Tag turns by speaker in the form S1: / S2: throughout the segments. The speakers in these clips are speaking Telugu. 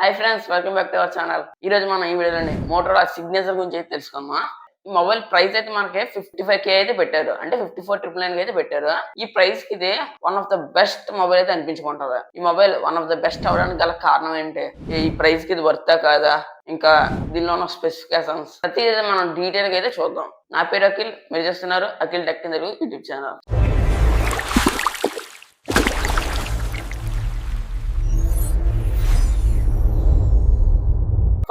S1: Hi friends welcome back to our channel ఈ రోజు మనం ఈ వీడియోలోని మోటోరా సిగ్నేచర్ గురించి అయితే తెలుసుకుందాం ఈ మొబైల్ ప్రైస్ అయితే మనకి ఫిఫ్టీ ఫైవ్ కే అయితే పెట్టారు. అంటే ఫిఫ్టీ ఫోర్ ట్రిపుల్ నైన్ అయితే పెట్టారు. ఈ ప్రైస్కి ఇది one of the best mobile అయితే అనిపించుకుంటారు ఈ mobile one of the best అవడానికి గల కారణం ఏంటి? ఈ ప్రైస్కి ఇది వర్తా కాదా? ఇంకా దీనిలో ఉన్న స్పెసిఫికేషన్స్ ప్రతిదీ మనం డీటెయిల్గా అయితే చూద్దాం. నా పేరు అఖిల్. మీరు చేస్తున్నారు Akhil tech Telugu YouTube channel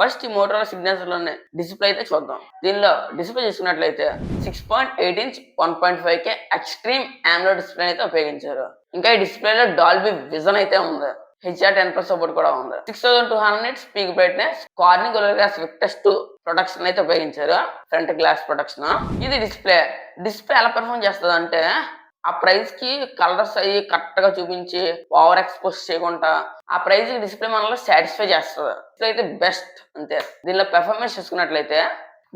S1: first ఈ మోటార్ సిగ్నేచర్లోనే డిస్ప్లే అయితే చూద్దాం. దీనిలో డిస్ప్లే చూసుకున్నట్లయితే six point eight inch one point five K extreme ఆమ్లో display అయితే ఉపయోగించారు. ఇంకా ఈ డిస్ప్లేలో డాల్బీ విజన్ అయితే ఉంది. హెచ్ఆర్ టెన్ ప్లస్ సపోర్ట్ కూడా ఉంది. Six thousand two hundred peak brightness Corning glass Victus protection అయితే ఉపయోగించారు. ఫ్రంట్ గ్లాస్ ప్రొటెక్షన్ ఇది డిస్ప్లే. డిస్ప్లే ఎలా పెర్ఫామ్ చేస్తుంది అంటే ఆ ప్రైస్కి కలర్స్ అవి కరెక్ట్గా చూపించి ఓవర్ ఎక్స్పోజ్ చేయకుండా ఆ ప్రైజ్ డిస్ప్లే మనలో సాటిస్ఫై చేస్తుంది. డిస్ప్లే అయితే బెస్ట్ అంతే. దీనిలో పెర్ఫార్మెన్స్ చూసుకున్నట్లయితే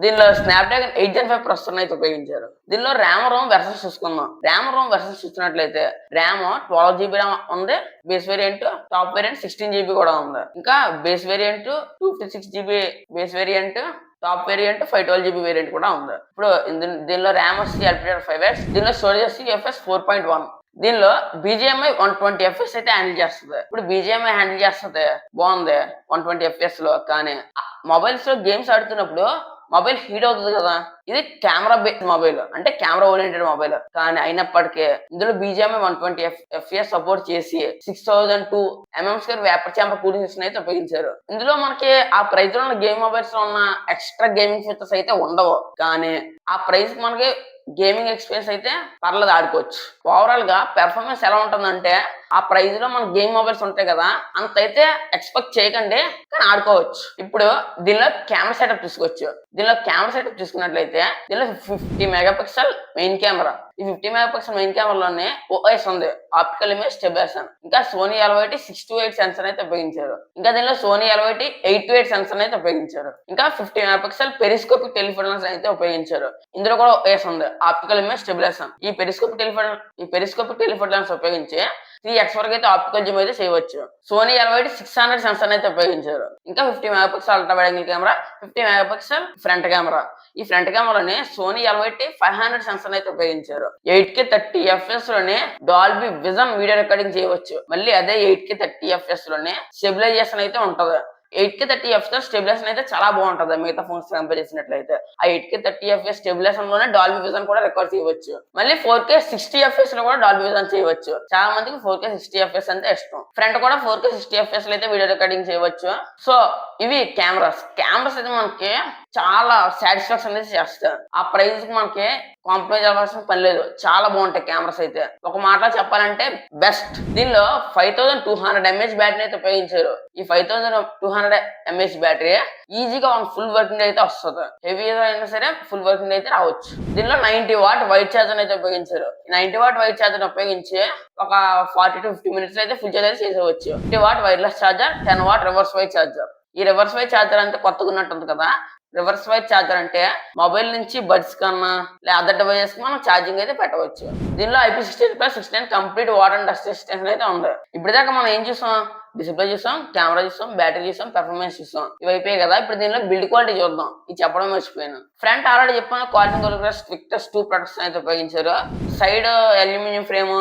S1: దీనిలో Snapdragon eight gen five processor అయితే ఉపయోగించారు. దీనిలో ర్యామ్ రోమ్ వెర్సెస్ చూసుకుందాం. ర్యామ్ రోమ్ వెర్సెస్ చూసినట్లయితే ర్యామ్ ట్వెల్వ్ జీబీ ర్యామ్ ఉంది. Base variant top variant sixteen GB కూడా ఉంది. ఇంకా base variant two fifty six GB base variant top variant five twelve GB variant కూడా ఉంది. ఇప్పుడు దీనిలో ర్యామ్ వచ్చి ఎల్పిఆర్ ఫైవ్ ఎక్స్ దీనిలో స్టోరేజ్ వచ్చి ఎఫ్ఎస్ ఫోర్ పాయింట్ వన్. దీనిలో బీజేఎంఐ వన్ ట్వంటీ ఎఫ్ఎస్ అయితే హ్యాండిల్ చేస్తుంది. ఇప్పుడు బీజేఎంఐ హ్యాండిల్ చేస్తుంది బాగుంది వన్ ట్వంటీ ఎఫ్ఎస్లో కానీ. మొబైల్స్లో గేమ్స్ ఆడుతున్నప్పుడు మొబైల్ హీట్ అవుతుంది కదా. ఇది కెమెరా బేస్డ్ మొబైల్. అంటే కెమెరా ఓరియంటెడ్ మొబైల్. కానీ అయినప్పటికీ ఇందులో BGMI one twenty FS support చేసి six thousand two MM square vapour chamber cooling system అయితే ఉపయోగించారు. ఇందులో మనకి ఆ ప్రైస్లో ఉన్న గేమ్ మొబైల్స్లో ఉన్న ఎక్స్ట్రా గేమింగ్ ఫీచర్స్ అయితే ఉండవు. కానీ ఆ ప్రైస్కి మనకి గేమింగ్ ఎక్స్పీరియన్స్ అయితే పర్లేదు ఆడుకోవచ్చు. ఓవరాల్గా పెర్ఫార్మెన్స్ ఎలా ఉంటుందంటే ఆ ప్రైజ్లో మన గేమ్ మొబైల్స్ ఉంటాయి కదా అంత అయితే ఎక్స్పెక్ట్ చేయకండి కానీ ఆడుకోవచ్చు. ఇప్పుడు దీనిలో కెమెరా సెటప్ తీసుకోవచ్చు దీనిలో కెమెరా సెటప్ తీసుకున్నట్లయితే దీనిలో fifty mega pixel main camera ఈ ఫిఫ్టీ మెగా పిక్సెల్ మెయిన్ కెమెరాలోనే ఓఎస్ ఉంది. ఆప్టికల్ ఇమేజ్ స్టెబిలేషన్ ఇంకా Sony LYT six two eight sensor అయితే ఉపయోగించారు. ఇంకా దీనిలో Sony LYT eight two eight sensor అయితే ఉపయోగించారు. ఇంకా fifty mega pixel periscopic telephones అయితే ఉపయోగించారు. ఇందులో కూడా ఓఎస్ ఉంది. ఆప్టికల్ ఇమేజ్ స్టెబిలేషన్ ఈ పెరిస్కోపిక్ టెలిఫోన్ ఈ పెరిస్కోపిక్ టెలిఫోన్ లెన్స్ ఉపయోగించి త్రీ ఎక్స్ వరకు అయితే ఆప్టికల్ జూమ్ అయితే చేయవచ్చు. Sony LYT six hundred sensor అయితే ఉపయోగించారు. ఇంకా fifty mega pixel ultra wide angle camera fifty mega pixel front camera ఈ ఫ్రంట్ కెమెరాని Sony LYT five hundred sensor అయితే ఉపయోగించారు. ఎయిట్ కే థర్టీ ఎఫ్ఎస్లోనే డాల్బీ విజన్ వీడియో రికార్డింగ్ చేయవచ్చు. మళ్ళీ అదే ఎయిట్ కే థర్టీ ఎఫ్ఎస్లోనే స్టెబిలైజేషన్ అయితే ఉంటది. Eight K thirty FPS stabilisation అయితే చాలా బాగుంటుంది. మిగతా ఫోన్స్ కంపేర్ చేసినట్లయితే. ఆ ఎయిట్ కే థర్టీ ఎఫ్ఎస్ స్టెబిలేషన్లోనే డాల్బీ విజన్ కూడా రికార్డ్ చేయవచ్చు. మళ్ళీ ఫోర్ కే సిక్స్టీ ఎఫ్ఎస్లో కూడా డాల్బీ విజన్ చేయవచ్చు. చాలా మందికి ఫోర్ కే సిక్స్టీ ఎఫ్ఎస్ అంటే ఇష్టం. ఫ్రంట్ కూడా ఫోర్ కే సిక్స్టీ ఎఫ్ఎస్లో అయితే వీడియో రికార్డింగ్ చేయవచ్చు. సో ఇవి కెమెరాస్. కెమెరాస్ అయితే మనకి చాలా సాటిస్ఫాక్షన్ అనేది చేస్తాయి ఆ ప్రైస్కి మనకి కాంప్రమైజ్ అవ్వాల్సిన పని లేదు. చాలా బాగుంటాయి కెమెరాస్ అయితే. ఒక మాట చెప్పాలంటే బెస్ట్ దీనిలో five thousand two hundred mAh battery అయితే ఉపయోగించారు. ఈ five thousand two hundred mAh battery ఈజీగా వన్ ఫుల్ వర్కింగ్ అయితే వస్తుంది. హెవీ అయినా సరే ఫుల్ వర్కింగ్ అయితే రావచ్చు. దీనిలో నైన్టీ వాట్ వైట్ ఛార్జర్ అయితే ఉపయోగించారు. నైన్టీ వాట్ వైట్ ఛార్జర్ ఉపయోగించి ఒక ఫార్టీ టు ఫిఫ్టీ మినిట్స్ అయితే ఫుల్ ఛార్జ్ అయితే చేసేవచ్చు. Fifty watt wireless charger ten watt reverse wired charger ఈ రివర్స్ వైట్ ఛార్జర్ అంటే కొత్తగా ఉన్నట్టుంది కదా. రివర్స్ వైట్ ఛార్జర్ అంటే మొబైల్ నుంచి బడ్స్ కన్నా లేదా అదర్ డివైజెస్ మనం ఛార్జింగ్ అయితే పెట్టవచ్చు. దీనిలో IP sixty plus sixty nine complete water and dust resistance అయితే ఉంది. ఇప్పటిదాకా మనం ఏం చూసాం? డిస్ప్లే చూసాం కెమెరా చూసాం బ్యాటరీ చూసాం పెర్ఫార్మెన్స్ చూసాం. ఇవి అయిపోయాయి కదా? ఇప్పుడు దీనిలో బిల్డ్ క్వాలిటీ చూద్దాం. ఇది చెప్పడం మర్చిపోయాను. ఫ్రంట్ ఆల్రెడీ చెప్పాను క్వాలిటీ స్ట్రిక్టెస్ టూ ప్రొడక్ట్స్ అయితే ఉపయోగించారు. Side aluminium frame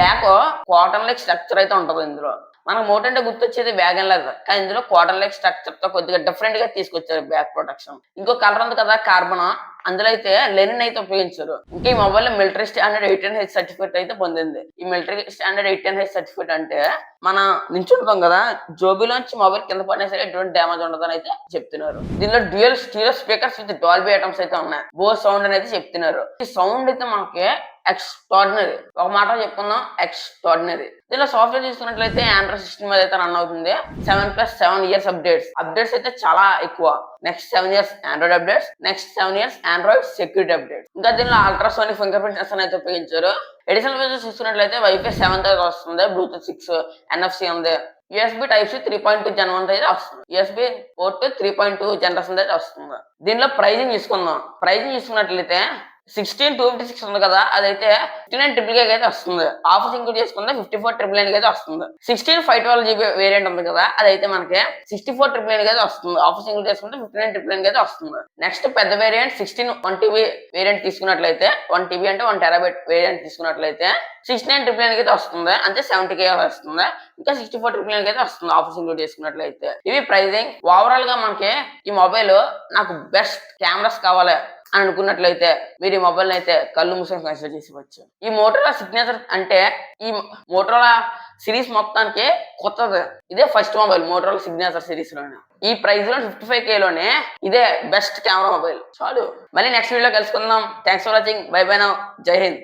S1: back cotton like structure అయితే ఉంటుంది ఇందులో. మనం మోట్ అంటే గుర్తొచ్చేది వ్యాగన్ లాగా కానీ ఇందులో క్వార్టర్ లైక్ స్ట్రక్చర్తో కొద్దిగా డిఫరెంట్గా తీసుకొచ్చారు బ్యాక్ ప్రొటెక్షన్ ఇంకో కలర్ ఉంది కదా కార్బన్ అందులో అయితే లెనిన్ అయితే ఉపయోగించారు. ఇంకా ఈ మొబైల్లో military standard eight H certificate అయితే పొందింది. ఈ military standard eight H certificate అంటే మన నించుంటాం కదా జోబీలోంచి మొబైల్ కింద పడినా సరే ఎటువంటి డ్యామేజ్ ఉండదని అయితే చెప్తున్నారు. దీనిలో dual stereo speakers with Dolby Atmos అయితే ఉన్నాయి. బో సౌండ్ అనేది చెప్తున్నారు. ఈ సౌండ్ అయితే మనకి ఎక్స్ట్రాడినరీ ఒక మాట చెప్పుకుందాం. ఎక్స్ట్రాడినరీ దీనిలో సాఫ్ట్వేర్ చూసుకున్నట్లయితే ఆండ్రాయిడ్ సిస్టమ్ మీద అయితే రన్ అవుతుంది. Seven plus seven years updates updates అయితే చాలా ఎక్కువ. Next seven years Android updates next seven years Android security update ఇంకా దీనిలో అల్ట్రాసోనిక్ ఫింగర్ ప్రింట్ సెన్సర్ అయితే ఉపయోగించారు. ఎడిషనల్ ఫీచర్స్ చూసుకున్నట్లయితే వైఫై సెవెన్తో వస్తుంది. బ్లూటూత్ సిక్స్ ఎన్ఎఫ్సి ఉంది. USB type C three point two gen one అయితే వస్తుంది. USB port three point two generation అయితే వస్తుంది. దీనిలో ప్రైజింగ్ తీసుకుందాం ప్రైజింగ్ తీసుకున్నట్లయితే సిక్స్టీన్ టూ ఫిఫ్టీ సిక్స్ ఉంది కదా అదైతే ఫిఫ్టీ నైన్ ట్రిపుల్ అయితే వస్తుంది. ఆఫర్స్ ఇంక్లూడ్ చేసుకుంటే ఫిఫ్టీ ఫోర్ ట్రిపుల్ నైన్ అయితే వస్తుంది. Sixteen five twelve GB variant ఉంది కదా అదైతే మనకి సిక్స్టీ ఫోర్ ట్రిపుల్ నైన్ అయితే వస్తుంది. ఆఫీస్ ఇంక్లూడ్ చేసుకుంటే ఫిఫ్టీ నైన్ ట్రిపుల్ నైన్ అయితే వస్తుంది. నెక్స్ట్ పెద్ద variant sixteen one TB variant తీసుకున్నట్లయితే వన్ టీబీ అంటే వన్ టెరాబైట్ వేరియంట్ తీసుకున్నట్లయితే సిక్స్టీ నైన్ ట్రిపుల్ నైన్ అయితే వస్తుంది. అంటే సెవెంటీ కే వస్తుంది. ఇంకా సిక్స్టీ ఫోర్ ట్రిపుల్ నైన్ అయితే వస్తుంది ఆఫీస్ ఇంక్లూడ్ చేసుకున్నట్లయితే. ఇవి ప్రైజింగ్ ఓవరాల్గా మనకి ఈ మొబైల్ నాకు బెస్ట్ కెమెరాస్ కావాలి. అని అనుకున్నట్లయితే మీరు ఈ మొబైల్ అయితే కళ్ళు మూసుకొని కన్సిడర్ చేసుకోవచ్చు ఈ మోటోలా సిగ్నేచర్ అంటే ఈ మోటోలా సిరీస్ మొత్తానికి కొత్తది. ఇదే ఫస్ట్ మొబైల్ మోటోలా సిగ్నేచర్ సిరీస్లోనే. ఈ ప్రైస్లో ఫిఫ్టీ ఫైవ్లోనే ఇదే బెస్ట్ కెమెరా మొబైల్ చాలు. మళ్ళీ నెక్స్ట్ వీడియో కలుసుకుందాం. Thanks for watching bye bye నా జై హింద్